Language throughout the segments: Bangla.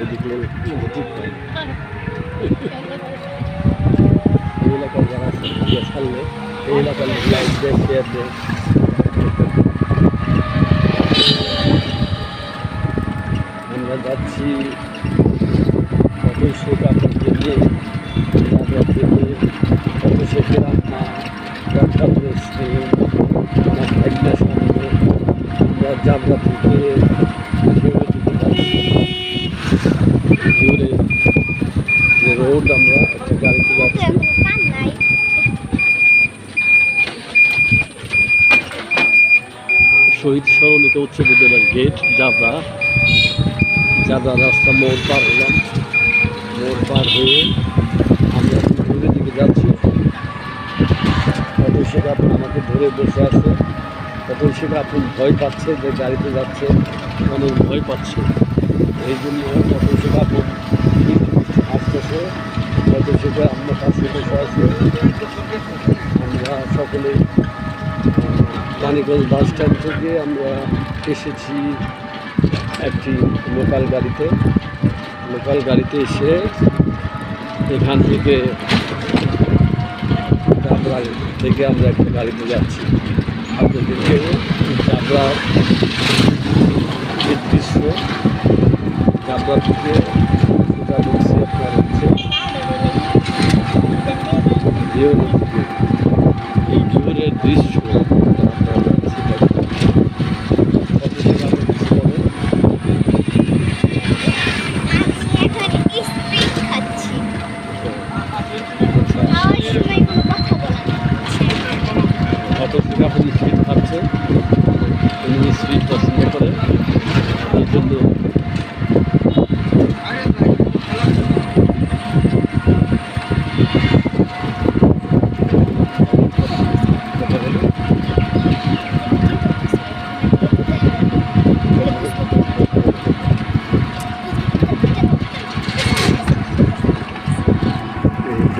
এই এলাকার যারা এই এলাকার লাইক দেয় শেয়ার দেয় আমরা যাচ্ছি অফিস থেকে আপনাদের নিয়ে আপনার থেকে অফিসে রান্না ব্যবসা একটা সামনে আমরা যাবরা থেকে রোড আমরা একটা গাড়িতে যাচ্ছি শহীদ সরণিকা উচ্চ বিদ্যালয়ের গেট জাবরা জাবরা রাস্তা মোড় পার হলাম। মোড় পার হয়ে আমরা ঘুরের দিকে যাচ্ছি। কত শেখ আপন আমাকে ধরে বসে আছে। কত শেখ আপন ভয় পাচ্ছে যে গাড়িতে যাচ্ছে। অনেক ভয় পাচ্ছে। এই জন্য কত শেখ আপন কত শেখ আমরা পাশে বসে আছে। আমরা সকলে মানিকগঞ্জ বাস স্ট্যান্ড থেকে আমরা এসেছি একটি লোকাল গাড়িতে। লোকাল গাড়িতে এসে এখান থেকে চাবড়া থেকে আমরা একটা গাড়িতে যাচ্ছি। আপনাদেরকে যে দৃশ্য চাবড়া থেকে সেটা বলছি আপনার হচ্ছে ভিউর দিকে এই ভিউরের দৃশ্য আপনারা যাচ্ছি দেখুন। কত টাকা আমরা কিছু বলেন? আছি এখন স্প্রিট খাচ্ছি আচ্ছা, খাওয়ার সময় কোনো কথা বলা যাচ্ছে কত টাকা আপনি স্পিড খাচ্ছে স্পিড পছন্দ করে এই জন্য কথা বলে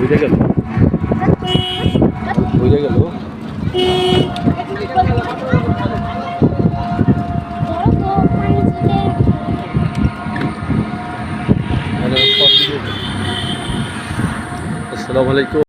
এই বুঝে গেল? বুঝে গেল? আসসালামু আলাইকুম।